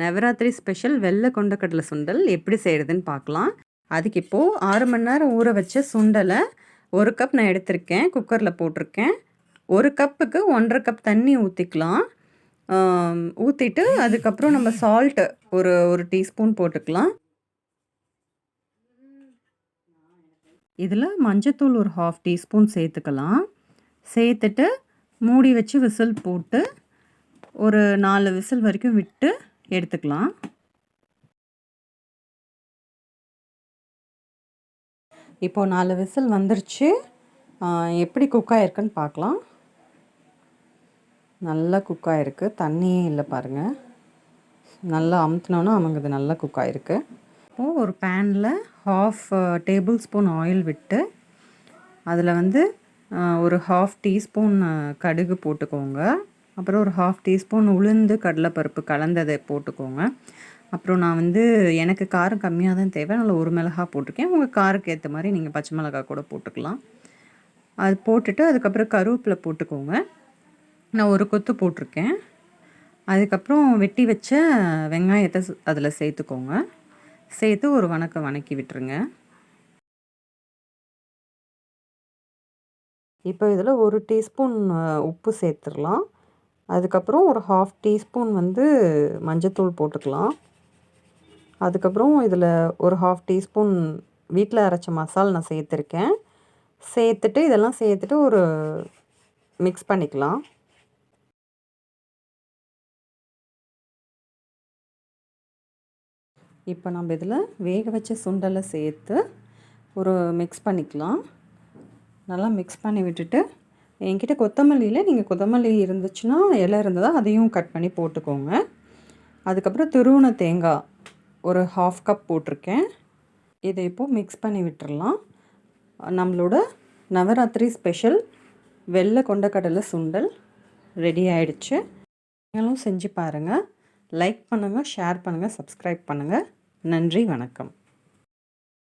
Navaratri special வெள்ளை கொண்டக்கடலை சுண்டல் எப்படி செய்கிறதுன்னு பார்க்கலாம். அதுக்கு இப்போது ஆறு மணி நேரம் ஊற வச்ச சுண்டலை ஒரு கப் நான் எடுத்திருக்கேன் குக்கரில் போட்டிருக்கேன். ஒரு கப்புக்கு ஒன்றரை கப் தண்ணி ஊற்றிக்கலாம் ஊற்றிட்டு அதுக்கப்புறம் நம்ம சால்ட்டு ஒரு ஒரு டீஸ்பூன் போட்டுக்கலாம். இதில் மஞ்சத்தூள் ஒரு ஹாஃப் டீஸ்பூன் சேர்த்துக்கலாம். சேர்த்துட்டு மூடி வச்சு விசில் போட்டு ஒரு நாலு விசில் வரைக்கும் விட்டு எடுத்துக்கலாம். இப்போது நாலு விசில் வந்துருச்சு. எப்படி குக் ஆகிருக்குன்னு பார்க்கலாம். நல்லா குக் ஆகிருக்கு தண்ணியே இல்லை பாருங்கள் நல்லா அமுத்தினோன்னா அமுங்குது. நல்லா குக் ஆகிருக்கு இப்போது ஒரு பேனில் ஹாஃப் டேபிள் ஸ்பூன் ஆயில் விட்டு அதில் வந்து ஒரு ஹாஃப் டீஸ்பூன் கடுகு போட்டுக்கோங்க. அப்புறம் ஒரு ஹாஃப் டீஸ்பூன் உளுந்து கடலைப்பருப்பு கலந்ததை போட்டுக்கோங்க. அப்புறம் நான் வந்து எனக்கு காரம் கம்மியாக தான் தேவை. அதனால் ஒரு மிளகா போட்டிருக்கேன். உங்கள் காருக்கு ஏற்ற மாதிரி நீங்கள் பச்சை மிளகா கூட போட்டுக்கலாம். அது போட்டுட்டு அதுக்கப்புறம் கருவேப்பிலை போட்டுக்கோங்க. நான் ஒரு கொத்து போட்டிருக்கேன். அதுக்கப்புறம் வெட்டி வச்ச வெங்காயத்தை அதில் சேர்த்துக்கோங்க. சேர்த்து ஒரு வணக்கம் வணக்கி விட்டுருங்க. இப்போ இதில் ஒரு டீஸ்பூன் உப்பு சேர்த்துடலாம். அதுக்கப்புறம் ஒரு ஹாஃப் டீஸ்பூன் வந்து மஞ்சத்தூள் போட்டுக்கலாம். அதுக்கப்புறம் இதில் ஒரு ஹாஃப் டீஸ்பூன் வீட்டில் அரைச்ச மசால் நான் சேர்த்துருக்கேன். சேர்த்துட்டு இதெல்லாம் சேர்த்துட்டு ஒரு மிக்ஸ் பண்ணிக்கலாம். இப்போ நம்ம இதில் வேக வச்ச சுண்டலை சேர்த்து ஒரு மிக்ஸ் பண்ணிக்கலாம். நல்லா மிக்ஸ் பண்ணி விட்டுட்டு என்கிட்ட கொத்தமல்லியில் நீங்கள் கொத்தமல்லி இருந்துச்சுன்னா இலை இருந்ததாக அதையும் கட் பண்ணி போட்டுக்கோங்க. அதுக்கப்புறம் துருவன தேங்காய் ஒரு ஹாஃப் கப் போட்டிருக்கேன். இதை இப்போது மிக்ஸ் பண்ணி விட்டுடலாம் நம்மளோட நவராத்திரி ஸ்பெஷல் வெள்ளை கொண்டக்கடலை சுண்டல் ரெடி ஆயிடுச்சு. நீங்களும் செஞ்சு பாருங்கள் லைக் பண்ணுங்கள் ஷேர் பண்ணுங்கள் சப்ஸ்கிரைப் பண்ணுங்கள் நன்றி வணக்கம்.